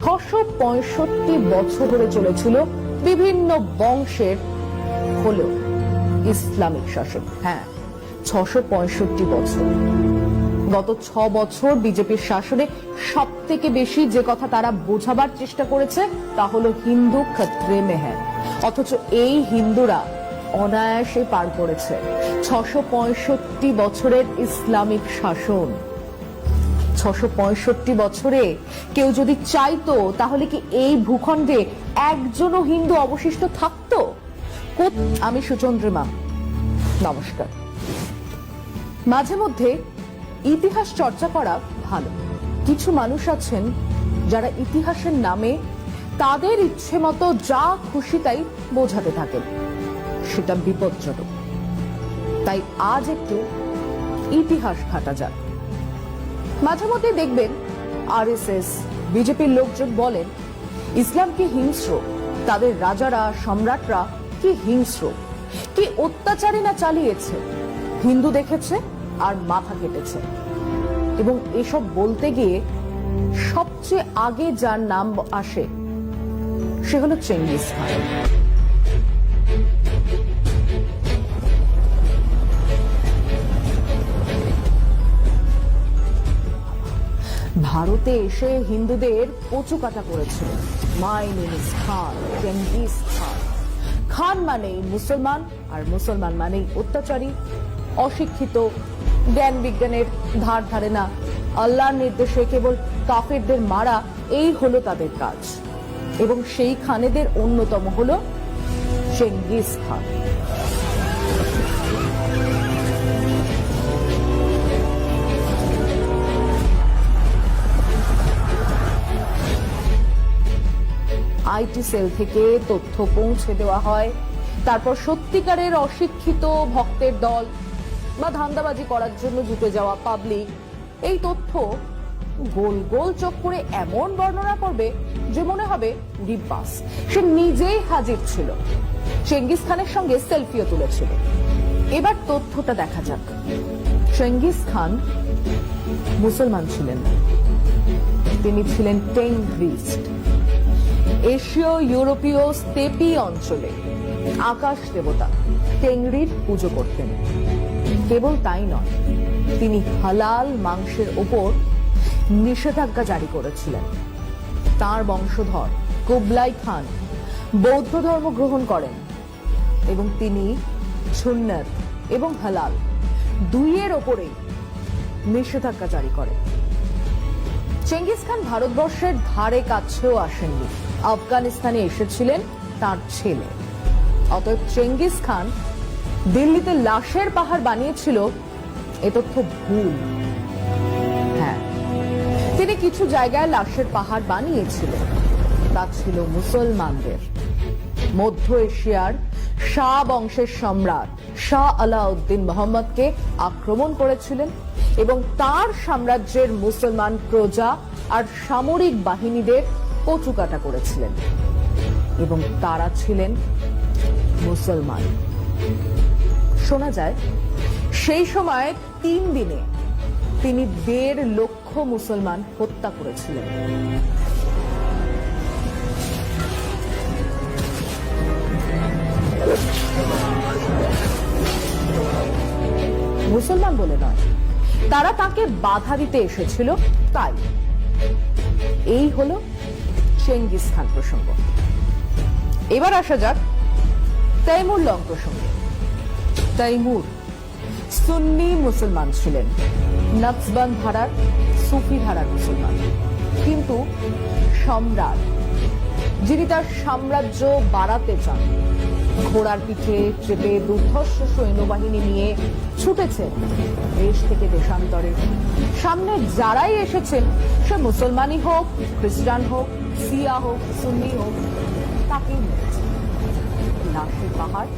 ছশো পঁয়ষট্টি বছর ধরে চলেছিল বিভিন্ন বংশের হলো ইসলামিক শাসন। হ্যাঁ ছশো পঁয়ষট্টি বছর। গত ছ বছর বিজেপির শাসনে সব থেকে বেশি যে কথা তারা বোঝাবার চেষ্টা করেছে তা হলো হিন্দু ক্ষত্রে মেহর। অথচ এই হিন্দুরা অনায়াসে পার করেছে। ছশো বছরের ইসলামিক শাসন। ছশো বছরে কেউ যদি চাইতো, তাহলে কি এই ভূখণ্ডে একজনও হিন্দু অবশিষ্ট থাকতো? আমি সুচন্দ্রিমা নমস্কার। মাঝে মধ্যে ইতিহাস চর্চা করা ভালো। কিছু মানুষ আছেন যারা ইতিহাসের নামে তাদের ইচ্ছে মতো যা খুশি তাই বোঝাতে থাকেন। সেটা বিপজ্জনক। তাই আজ একটু ইতিহাস ঘাটা যাক। মাঝে মধ্যে দেখবেন আরএসএস, বিজেপির লোকজন বলেন, ইসলাম কি হিংস্র? তাদের রাজারা, সম্রাটরা কি হিংস্র? কি অত্যাচারী না চালিয়েছে? হিন্দু দেখেছে আর মাথা কেটেছে। এবং এসব বলতে গিয়ে সবচেয়ে আগে যার নাম আসে, সে হলো চেঙ্গিস খান। ভারতে এসে হিন্দুদের কচু কাটা করেছিল ইজ খান খান। খান মানেই মুসলমান, আর মুসলমান মানেই অত্যাচারী, অশিক্ষিত জ্ঞান বিজ্ঞানের ধার ধারে না। আল্লাহর নির্দেশে কেবল কাফেরদের মারা, এই হলো তাদের কাজ। এবং সেই খানেদের অন্যতম হলো চেঙ্গিস খান। আইটি সেল থেকে তথ্য পৌঁছে দেওয়া হয়। তারপর সত্যিকারের অশিক্ষিত ভক্তের দল বা ধান্দাবাজি করার জন্য জুটে যাওয়া পাবলিক। এই তথ্য গোল গোল চোখ করে এমন বর্ণনা করবে যে মনে হবে ডিব্বাস সে নিজেই হাজির ছিল। চেঙ্গিস খানের সঙ্গে সেলফিও তুলেছিল। এবার তথ্যটা দেখা যাক। চেঙ্গিস খান মুসলমান ছিলেন তিনি ছিলেন টেংগ্রিস্ট এশীয় ইউরোপীয় স্টেপি অঞ্চলে আকাশ দেবতা টেংরির পুজো করতেন। কেবল তাই নয়, তিনি হালাল মাংসের ওপর নিষেধাজ্ঞা জারি করেছিলেন। তার বংশধর কুবলাই খান বৌদ্ধ ধর্ম গ্রহণ করেন এবং তিনি সুন্নত এবং হালাল দুইয়ের ওপরেই নিষেধাজ্ঞা জারি করেন। চেঙ্গিস খান ভারতবর্ষের ধারে কাছেও আসেননি। আফগানিস্তানে এসেছিলেন তার ছেলে। অতএব চেঙ্গিস খান দিল্লিতে লাশের পাহাড় বানিয়েছিল, এ তথ্য ভুল। হ্যাঁ তিনি কিছু জায়গায় লাশের পাহাড় বানিয়েছিলেন, তা ছিল মুসলমানদের। মধ্য এশিয়ার শাহ বংশের সম্রাট শাহ আলাউদ্দিন মোহাম্মদকে আক্রমণ করেছিলেন এবং তার সাম্রাজ্যের মুসলমান প্রজা আর সামরিক বাহিনীদের কচুকাটা করেছিলেন। এবং তারা ছিলেন মুসলমান। শোনা যায়, সেই সময় তিন দিনে তিনি দেড় লক্ষ মুসলমান হত্যা করেছিলেন। মুসলমান বলে নয়। তারা তাকে বাধা দিতে এসেছিল, তাই। এই হলো চেঙ্গিস খান প্রসঙ্গ। এবার আসা যাক তৈমুর লং প্রসঙ্গে। তৈমুর সুন্নি মুসলমান ছিলেন নকসবান ধারার সুফি ধারার মুসলমান। কিন্তু সম্রাট, যিনি তার সাম্রাজ্য বাড়াতে চান ঘোড়ার পিঠে চেপে দুর্ধর্ষ সৈন্যবাহিনী নিয়ে ছুটেছেন দেশ থেকে দেশান্তরে। সামনে যারাই এসেছেন সে মুসলমানই হোক, খ্রিস্টান হোক সিয়া হোক, সুন্নি হোক তাকেই লাশের পাহাড়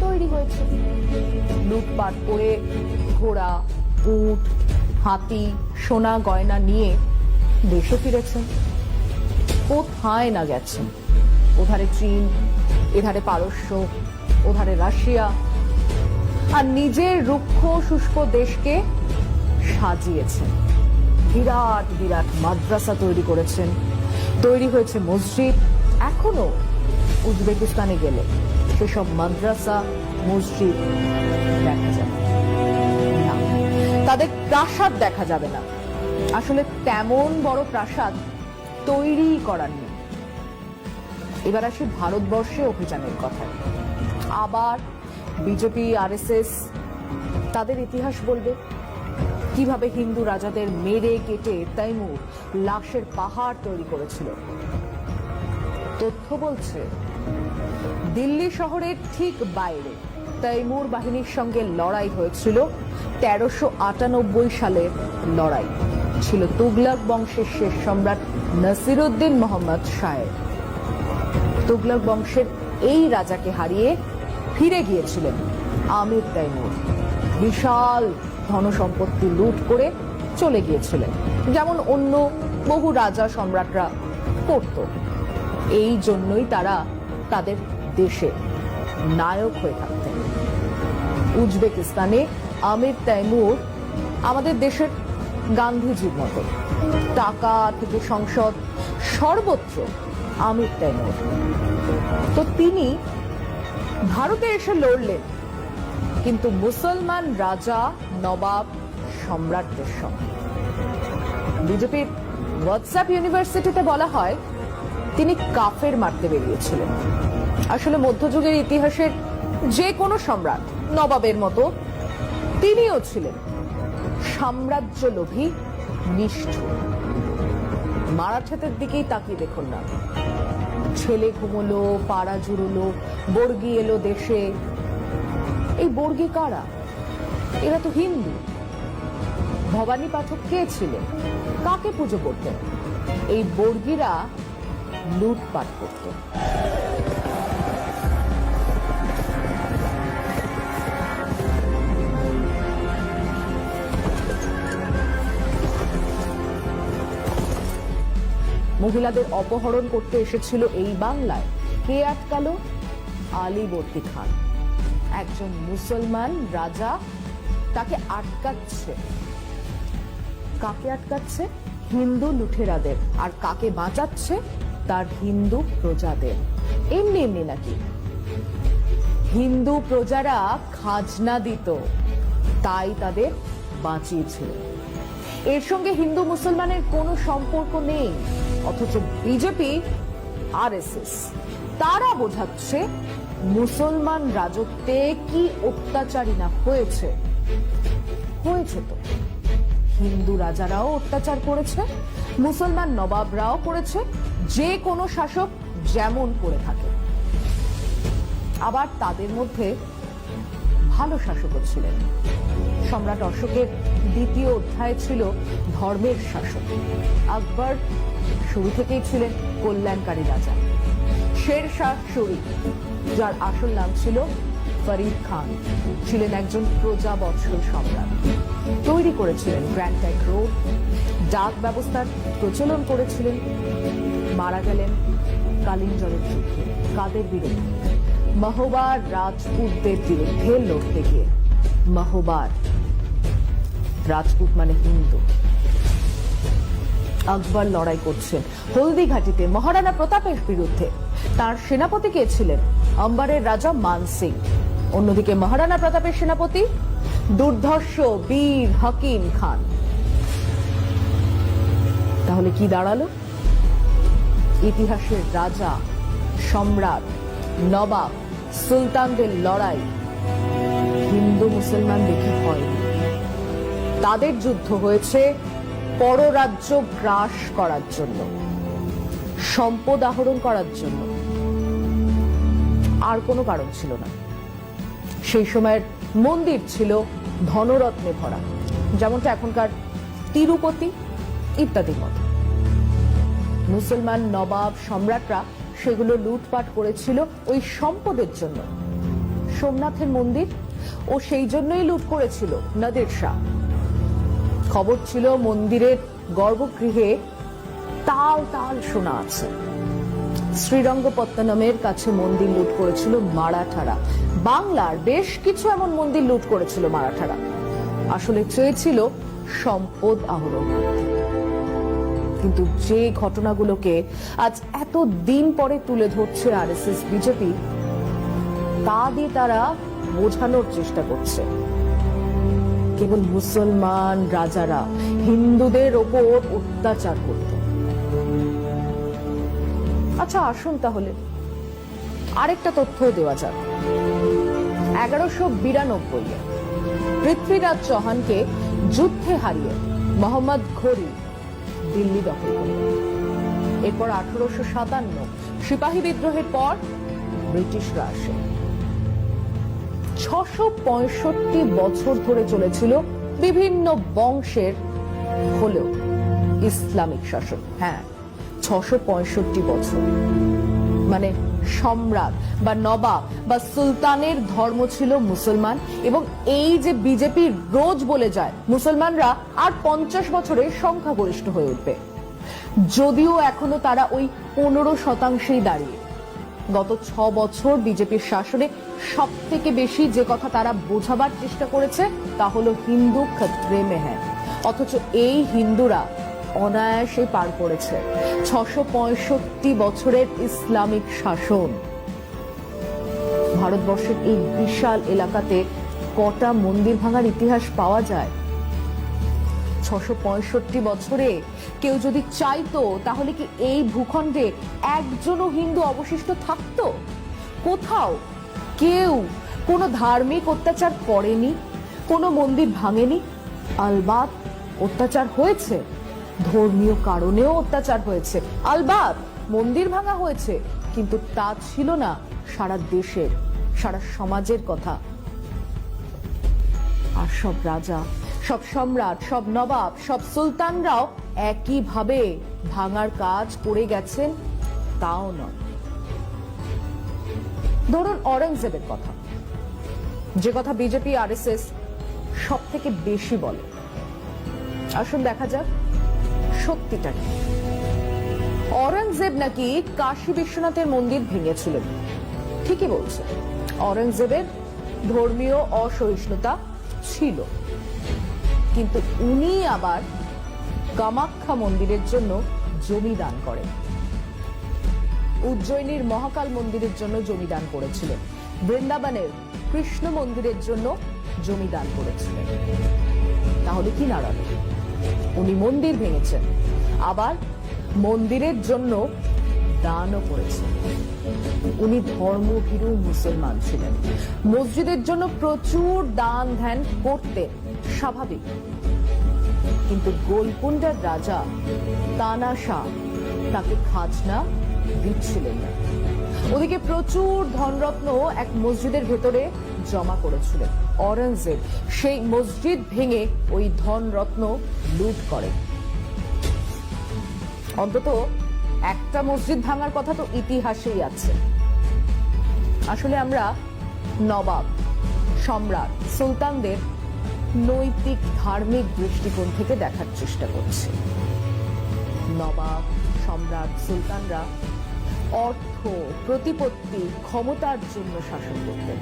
তৈরি হয়েছে। লুটপাট করে ঘোড়া, উট, হাতি, সোনা গয়না নিয়ে দেশে ফিরেছেন কোথায় না গেছেন ওধারে চীন এধারে পারস্য, ওধারে রাশিয়া। আর নিজের রুক্ষ, শুষ্ক দেশকে সাজিয়েছেন বিরাট বিরাট মাদ্রাসা তৈরি করেছেন। তৈরি হয়েছে মসজিদ। এখনও উজবেকিস্তানে গেলে সেসব মাদ্রাসা, মসজিদ দেখা যাবে না। তাদের প্রাসাদ দেখা যাবে না। আসলে তেমন বড় প্রাসাদ তৈরি করার নেই। এবার আসি ভারতবর্ষে অভিযানের কথা। আবার বিজেপি, আরএসএস তাদের ইতিহাস বলবে। কীভাবে হিন্দু রাজাদের মেরে কেটে তাইমুর লাশের পাহাড় তৈরি করেছিল। তথ্য বলছে, দিল্লি শহরের ঠিক বাইরে তৈমুর বাহিনীর সঙ্গে লড়াই হয়েছিল তেরোশো আটানব্বই সালের লড়াই। ছিল তুগলক বংশের শেষ সম্রাট নাসিরুদ্দিন মোহাম্মদ শাহের। তুগলক বংশের এই রাজাকে হারিয়ে ফিরে গিয়েছিলেন আমির তাইমুর। বিশাল ধনসম্পত্তি লুট করে চলে গিয়েছিলেন, যেমন অন্য বহু রাজা সম্রাটরা করত। এই জন্যই তারা তাদের দেশে নায়ক হয়ে থাকতেন। উজবেকিস্তানে আমির তৈমুর আমাদের দেশের গান্ধীজির মতো। টাকা থেকে সংসদ সর্বত্র আমির তৈমুর তো তিনি ভারতে এসে লড়লেন, কিন্তু মুসলমান রাজা নবাব সম্রাটদের সঙ্গে। বিজেপির হোয়াটসঅ্যাপ ইউনিভার্সিটিতে বলা হয়, তিনি কাফের মারতে বেরিয়েছিলেন। আসলে মধ্যযুগের ইতিহাসের যে কোনো সম্রাট নবাবের মতো তিনিও ছিলেন সাম্রাজ্য লোভী নিষ্ঠুর। মারাঠাদের দিকেই তাকিয়ে দেখুন না। ছেলে ঘুমলো, পাড়া জুড়লো বর্গি এলো দেশে। এই বর্গি কারা? এরা তো হিন্দু। ভবানী পাঠক কে ছিলেন? কাকে পুজো করতেন? এই বর্গিরা লুটপাট করত মহিলাদের অপহরণ করতে এসেছিল এই বাংলায়। কে আটকালো? আলীবর্তী খান। একজন মুসলমান রাজা তাকে আটকাচ্ছে। কাকে আটকাচ্ছে? হিন্দু লুঠেরাদের। আর কাকে বাঁচাচ্ছে? তার হিন্দু প্রজাদের। এমনি এমনি নাকি। হিন্দু প্রজারা খাজনা দিত। তাই তাদের বাঁচিয়েছিল। এর সঙ্গে হিন্দু মুসলমানের কোনো সম্পর্ক নেই। অথচ বিজেপি, আরএসএস, তারা বোঝাচ্ছে মুসলমান রাজত্বে কি অত্যাচারী না হয়েছে। হয়েছে তো। হিন্দু রাজারাও অত্যাচার করেছে, মুসলমান নবাবরাও করেছে, যে কোনো শাসক যেমন করে থাকে। আবার তাদের মধ্যে ভালো শাসকও ছিলেন। সম্রাট অশোকের দ্বিতীয় অধ্যায় ছিল ধর্মের শাসক। আকবর শুরু থেকেই ছিলেন কল্যাণকারী রাজা। শের শাহ শরীফ যার আসল নাম ছিল ফরিদ খান। ছিলেন একজন প্রজা বৎসল সম্রাট। তৈরি করেছিলেন গ্র্যান্ড ট্যাঙ্ক রোড, ডাক ব্যবস্থার প্রচলন করেছিলেন, মারা গেলেন কালিঞ্জরের যুদ্ধে, কাদের বিরুদ্ধে? মহোবার রাজপুতদের বিরুদ্ধে লড়তে গিয়ে। মহোবার, রাজপুত মানে হিন্দু। আকবর লড়াই করছেন। হলদিঘাটিতে মহারানা প্রতাপের বিরুদ্ধে। তার সেনাপতি কে ছিলেন? অম্বারের রাজা মান সিং। অন্যদিকে মহারানা প্রতাপের সেনাপতি দুর্ধর্ষ বীর হকিম খান। তাহলে কি দাঁড়াল? ইতিহাসের রাজা, সম্রাট, নবাব, সুলতানদের লড়াই হিন্দু মুসলমান দেখে হয়নি তাদের যুদ্ধ হয়েছে পররাজ্য গ্রাস করার জন্য, সম্পদ আহরণ করার জন্য। আর কোনো কারণ ছিল না। সেই সময়ের মন্দির ছিল ধনরত্নে ভরা, যেমনটা এখনকার তিরুপতি ইত্যাদির মতো। মুসলমান নবাব সম্রাটরা সেগুলো লুটপাট করেছিল ওই সম্পদের জন্য। সোমনাথের মন্দির ও সেই জন্যই লুট করেছিল নদের শাহ খবর ছিল মন্দিরের গর্ভগৃহে তাল তাল শোনা আছে। শ্রীরঙ্গপত্তনমের কাছে মন্দির লুট করেছিল মারাঠারা। বাংলার বেশ কিছু এমন মন্দির লুট করেছিল মারাঠারা। আসলে চেয়েছিল সম্পদ আহরণ। কিন্তু যে ঘটনাগুলোকে আজ এত দিন পরে তুলে ধরছে আরএসএস বিজেপি তা দিয়ে তারা বোঝানোর চেষ্টা করছে। কেবল মুসলমান রাজারা হিন্দুদের ওপর অত্যাচার করত। আচ্ছা আসুন তাহলে। আরেকটা তথ্য দেওয়া যাক। এগারোশো বিরানব্বই পৃথ্বীরাজ চৌহানকে যুদ্ধে হারিয়ে মোহাম্মদ ঘড়ি দিল্লি দখল করলেন এরপর আঠারোশো সাতান্ন সিপাহী বিদ্রোহের পর ব্রিটিশরা আসে। ছশো বছর ধরে চলেছিল বিভিন্ন বংশের হলেও ইসলামিক শাসন। হ্যাঁ ছশো বছর। মানে সম্রাট বা নবাব বা সুলতানের ধর্ম ছিল মুসলমান এবং এই যে বিজেপি রোজ বলে যায়, মুসলমানরা আর পঞ্চাশ বছরে সংখ্যাগরিষ্ঠ হয়ে উঠবে। যদিও এখনও তারা ওই পনেরো শতাংশেই দাঁড়িয়ে। গত ছ বছর বিজেপির শাসনে সব থেকে বেশি যে কথা তারা বোঝাবার চেষ্টা করেছে তা হলো হিন্দু ক্ষত্রে মেহে অথচ এই হিন্দুরা অনায়াসে পার করেছে। ছশো পঁয়ষট্টি বছরের ইসলামিক শাসন। ভারতবর্ষের এই বিশাল এলাকাতে কটা মন্দির ভাঙার ইতিহাস পাওয়া যায়? ছশো বছরে কেউ যদি চাইতো, তাহলে কি এই ভূখণ্ডে একজনও হিন্দু অবশিষ্ট থাকতো? কোথাও কেউ কোনো ধার্মিক অত্যাচার করেনি? কোনো মন্দির ভাঙেনি? আলবাত অত্যাচার হয়েছে? ধর্মীয় কারণেও অত্যাচার হয়েছে। আলবাত মন্দির ভাঙা হয়েছে, কিন্তু তা ছিল না সারা দেশের, সারা সমাজের কথা। আর সব রাজা সব সম্রাট, সব নবাব, সব সুলতানরাও একইভাবে ভাঙার কাজ করে গেছেন, তাও নয়। ধরুন অরঙ্গজেবের কথা। যে কথা বিজেপি, আরএসএস সব থেকে বেশি বলে। আসুন দেখা যাক সত্যিটা কি। অরঙ্গজেব নাকি কাশী বিশ্বনাথের মন্দির ভেঙেছিলেন। ঠিকই বলছে। অরঙ্গজেবের ধর্মীয় অসহিষ্ণুতা ছিল। কিন্তু উনি আবার কামাখ্যা মন্দিরের জন্য জমি দান করেন। উজ্জয়িনীর মহাকাল মন্দিরের জন্য জমি দান করেছিলেন। বৃন্দাবনের কৃষ্ণ মন্দিরের জন্য জমি দান করেছিলেন। তাহলে কি নাড়ালো উনি মন্দির ভেঙেছেন, আবার মন্দিরের জন্য দানও করেছেন। উনি ধর্মভীরু মুসলমান ছিলেন। মসজিদের জন্য প্রচুর দান ধ্যান করতেন। স্বাভাবিক। কিন্তু গোলকুন্ডার রাজা তানা শাহ তাকে খাজনা দিচ্ছিলেন না। ওদিকে প্রচুর ধনরত্ন এক মসজিদের ভেতরে জমা করেছিলেন। অরেঞ্জেব সেই মসজিদ ভেঙে ওই ধনরত্ন লুট করে। অন্তত একটা মসজিদ ভাঙার কথা তো ইতিহাসেই আছে। আসলে আমরা নবাব, সম্রাট, সুলতানদের নৈতিক, ধার্মিক দৃষ্টিকোণ থেকে দেখার চেষ্টা করছি। নবাব, সম্রাট, সুলতানরা অর্থ, প্রতিপত্তি, ক্ষমতার জন্য শাসন করতেন।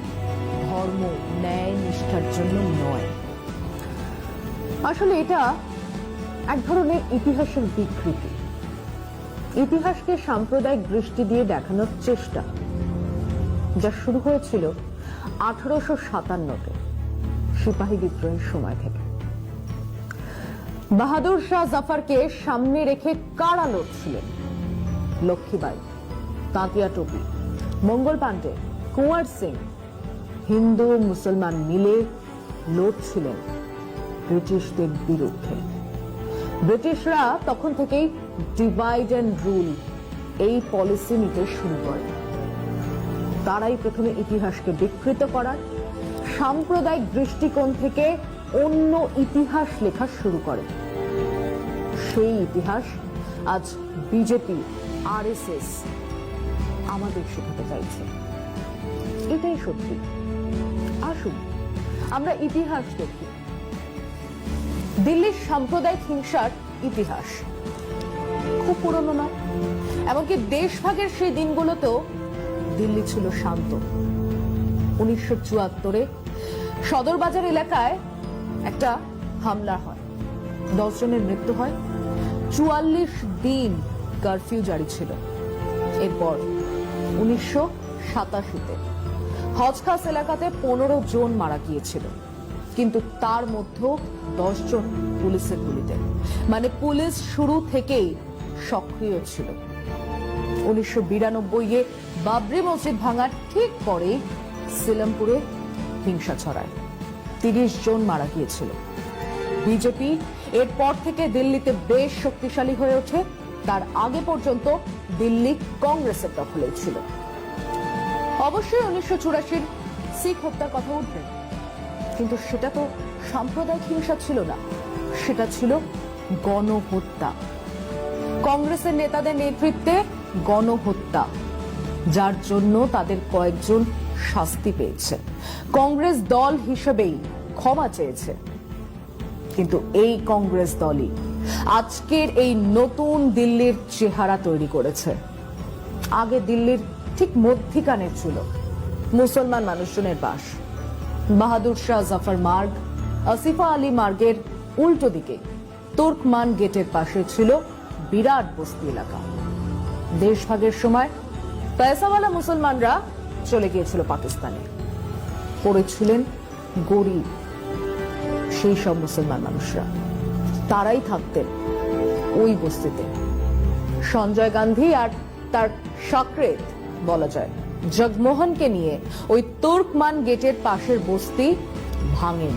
ধর্ম, ন্যায়, নিষ্ঠার জন্য নয়। আসলে এটা এক ধরনের ইতিহাসের বিকৃতি। ইতিহাসকে সাম্প্রদায়িক দৃষ্টি দিয়ে দেখানোর চেষ্টা, যা শুরু হয়েছিল আঠারোশো সাতান্নতে। সিপাহী বিদ্রোহের সময় থেকে। বাহাদুর শাহ জাফরকে সামনে রেখে কারা লড়ছিলেন? লক্ষ্মীবাই তাঁতিয়া টুপি, মঙ্গল পাণ্ডে, কুঁয়ার সিং, হিন্দু মুসলমান মিলে লড়ছিলেন ব্রিটিশদের বিরুদ্ধে। ব্রিটিশরা তখন থেকেই ডিভাইড অ্যান্ড রুল এই পলিসি নিতে শুরু করে। তারাই প্রথমে ইতিহাসকে বিকৃত করার সাম্প্রদায়িক দৃষ্টিকোণ থেকে অন্য ইতিহাস লেখা শুরু করে। সেই ইতিহাস আজ বিজেপি, আরএসএস আমাদের শেখাতে চাইছে। এটাই সত্যি। আসুন, আমরা ইতিহাস দেখি। দিল্লির সাম্প্রদায়িক হিংসার ইতিহাস। খুব পুরনো না এমনকি দেশভাগের সেই দিনগুলোতেও দিল্লি ছিল শান্ত। উনিশশো চুয়াত্তরে সদরবাজার এলাকায় একটা হামলা হয়। দশ জনের মৃত্যু হয়। চুয়াল্লিশ দিন কারফিউ জারি ছিল। এরপর উনিশশো সাতাশিতে হজখাস এলাকাতে পনেরো জন মারা গিয়েছিল। কিন্তু তার মধ্যেও দশ জন পুলিশের গুলিতে। মানে পুলিশ শুরু থেকেই সক্রিয় ছিল। উনিশশো বিরানব্বই এ বাবরি মসজিদ ভাঙার ঠিক পরে সিলামপুরে হিংসা ছড়ায়। তিরিশ জন মারা গিয়েছিল। বিজেপি এরপর থেকে দিল্লিতে বেশ শক্তিশালী হয়ে ওঠে। তার আগে পর্যন্ত দিল্লি কংগ্রেসের দখলে ছিল। অবশ্যই উনিশশো চুরাশির শিখ হত্যার কথা উঠবে। কিন্তু সেটা তো সাম্প্রদায়িক হিংসা ছিল না। সেটা ছিল গণহত্যা। কংগ্রেসের নেতাদের নেতৃত্বে গণহত্যা। যার জন্য তাদের কয়েকজন শাস্তি পেয়েছে। কংগ্রেস দল হিসেবেই ক্ষমা চেয়েছে। কিন্তু এই কংগ্রেস দলই আজকের এই নতুন দিল্লির চেহারা তৈরি করেছে। আগে দিল্লির ঠিক মধ্যিখানে ছিল মুসলমান মানুষজনের বাস। বাহাদুর শাহ জাফর মার্গ, আসিফা আলী মার্গের উল্টো দিকে তুর্কমান গেটের পাশে ছিল বিরাট বস্তি এলাকা। দেশভাগের সময় পয়সাওয়ালা মুসলমানরা চলে গিয়েছিল পাকিস্তানে। পড়েছিলেন গরিব, সেই সব মুসলমান মানুষরা। তারাই থাকতেন ওই বস্তিতে। সঞ্জয় গান্ধী আর তার সাকরেত, বলা যায়, জগমোহনকে নিয়ে ওই তুর্কমান গেটের পাশের বস্তি ভাঙেন,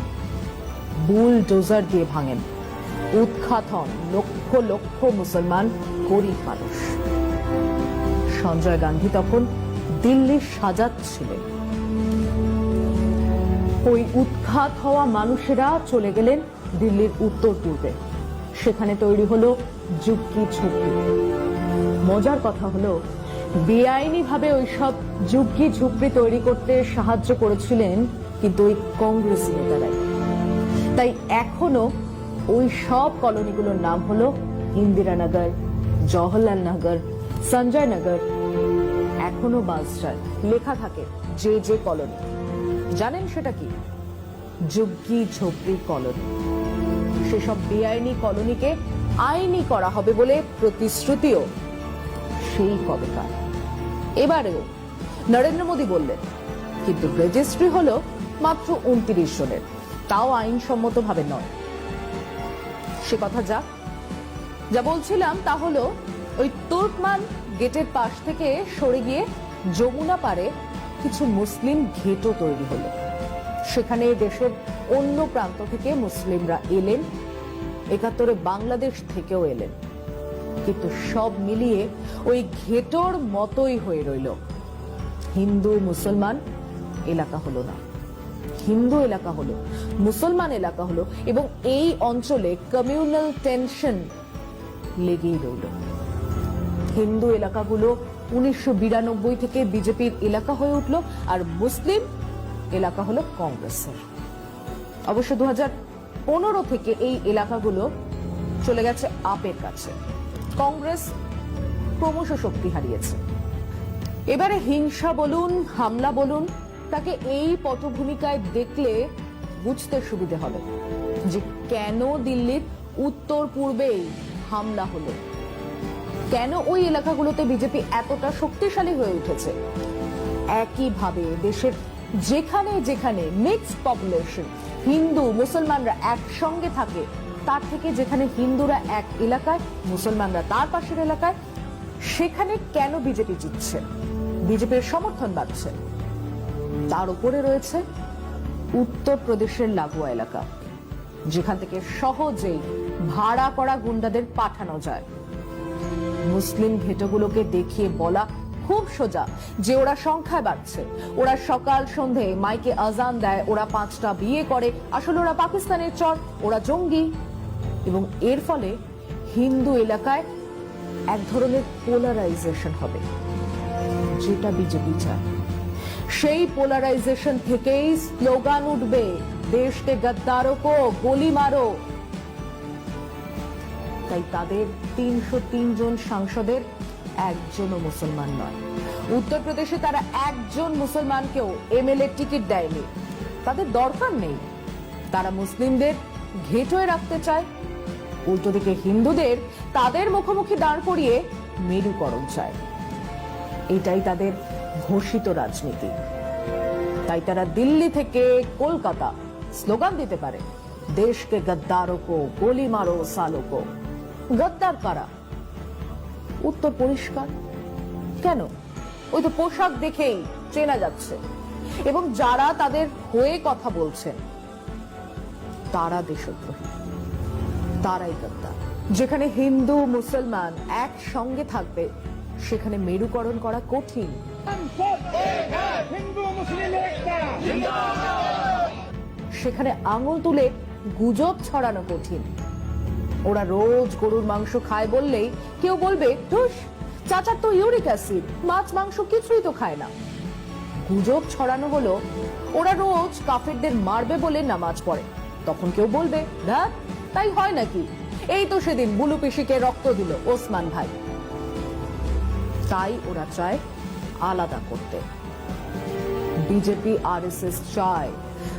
বুলডোজার দিয়ে ভাঙেন। উৎখাত হন লক্ষ লক্ষ মুসলমান গরিব মানুষ। সঞ্জয় গান্ধী তখন দিল্লির সাজাচ্ছিলেন ওই উৎখাত হওয়া মানুষেরা চলে গেলেন দিল্লির উত্তর পূর্বে। সেখানে তৈরি হলো যুক্তি ঝুঁকি। মজার কথা হলো বেআইনি ভাবে ওইসব ঝুঁকি তৈরি করতে সাহায্য করেছিলেন কিন্তু ওই কংগ্রেস নেতারাই। তাই এখনও ওই সব কলোনিগুলোর নাম হলো ইন্দিরানগর জওহরলাল নগর, সঞ্জয় নগর এখনও বাসটায় লেখা থাকে যে যে কলোনি। জানেন সেটা কি? যুগ্গি ঝোপড়ি কলোনি। সেসব বেআইনি কলোনিকে আইনি করা হবে বলে প্রতিশ্রুতিও সেই কবেকার। এবারেও নরেন্দ্র মোদী বললেন, কিন্তু রেজিস্ট্রি হলো মাত্র উনত্রিশ জনের। তাও আইনসম্মত ভাবে নয়। সে কথা যা যা বলছিলাম তা হলো, ওই তুর্কমান গেটের পাশ থেকে সরে গিয়ে যমুনা পারে কিছু মুসলিম ঘেটো তৈরি হলো। সেখানে দেশের অন্য প্রান্ত থেকে মুসলিমরা এলেন, একাত্তরে বাংলাদেশ থেকেও এলেন। কিন্তু সব মিলিয়ে ওই ঘেটোর মতোই হয়ে রইল। হিন্দু, মুসলমান এলাকা হলো না। হিন্দু এলাকা হলো, মুসলমান এলাকা হলো এবং এই অঞ্চলে কমিউনাল টেনশন লেগেই রইল। হিন্দু এলাকাগুলো উনিশশো বিরানব্বই থেকে বিজেপির এলাকা হয়ে উঠল আর মুসলিম এলাকা হলো কংগ্রেসের। অবশ্য দু পনেরো থেকে এই এলাকাগুলো চলে গেছে আপের কাছে। কংগ্রেস ক্রমশ শক্তি হারিয়েছে। এবারে হিংসা বলুন, হামলা বলুন, তাকে এই পটভূমিকায় দেখলে বুঝতে সুবিধে হবে যে কেন দিল্লির উত্তর পূর্বেই হামলা হলো। কেন ওই এলাকাগুলোতে বিজেপি এতটা শক্তিশালী হয়ে উঠেছে? একইভাবে দেশের যেখানে যেখানে মিক্সড পপুলেশন হিন্দু, মুসলমানরা একসঙ্গে থাকে, তার থেকে যেখানে হিন্দুরা এক এলাকায়, মুসলমানরা তার পাশের এলাকায়, সেখানে কেন বিজেপি জিতছে? বিজেপির সমর্থন বাড়ছে। তার উপরে রয়েছে উত্তরপ্রদেশের লাগোয়া এলাকা, যেখান থেকে সহজেই ভাড়া করা গুন্ডাদের পাঠানো যায়। মুসলিম ভেটোগুলোকে দেখিয়ে বলা খুব সোজা যে ওরা সংখ্যায় বাড়ছে। ওরা সকাল সন্ধে মাইকে আজান দেয়, ওরা পাঁচটা বিয়ে করে। আসলে ওরা পাকিস্তানের চর, ওরা জঙ্গি। এবং এর ফলে হিন্দু এলাকায় এক ধরনের পোলারাইজেশন হবে, যেটা বিজেপি চায়। সেই পোলারাইজেশন থেকেই স্লোগান উঠবে, দেশকে গদ্দারো কো, গোলি মারো। তাই তাদের তিনশো জন সাংসদের একজনও মুসলমান নয়। উত্তরপ্রদেশে তারা একজন মুসলমানকেও এমএলএ টিকিট দেয়নি। তাদের দরকার নেই। তারা মুসলিমদের ঘেটোয় রাখতে চায়। উল্টো দিকে হিন্দুদের তাদের মুখোমুখি দাঁড় করিয়ে মেরুকরণ চায়। এটাই তাদের ঘোষিত রাজনীতি। তাই তারা দিল্লি থেকে কলকাতা স্লোগান দিতে পারে, দেশকে গদ্দারো কো গোলি মারো সালো গদ্দার কারা? উত্তর পরিষ্কার। কেন? ওই তো পোশাক দেখেই চেনা যাচ্ছে। এবং যারা তাদের হয়ে কথা বলছেন, তারা দেশদ্রোহী। তারাই গদ্দার যেখানে হিন্দু, মুসলমান একসঙ্গে থাকবে, সেখানে মেরুকরণ করা কঠিন। সেখানে আঙুল তুলে গুজব ছড়ানো কঠিন। ওরা রোজ গরুর মাংস খায় বললেই কেউ বলবে, ধুস, চাচার তো ইউরিক অ্যাসিড, মাছ, মাংস কিছুই তো খায় না। গুজব ছড়ানো হলো, ওরা রোজ কাফেরদের মারবে বলে নামাজ পড়ে। তখন কেউ বলবে ধ্যাত তাই হয় নাকি? এই তো সেদিন বুলু পিসিকে রক্ত দিল ওসমান ভাই। তাই ওরা চায় আলাদা করতে। বিজেপি, আরএসএস চায়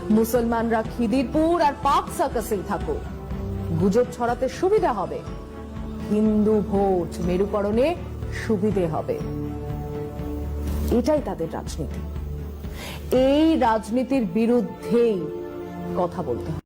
মুসলমানরা খিদিরপুর আর পাক সার্কাসেই থাকুক। গুজব ছড়াতে সুবিধা হবে। হিন্দু ভোট মেরুকরণে সুবিধে হবে। এটাই তাদের রাজনীতি। এই রাজনীতির বিরুদ্ধেই কথা বলতে হবে।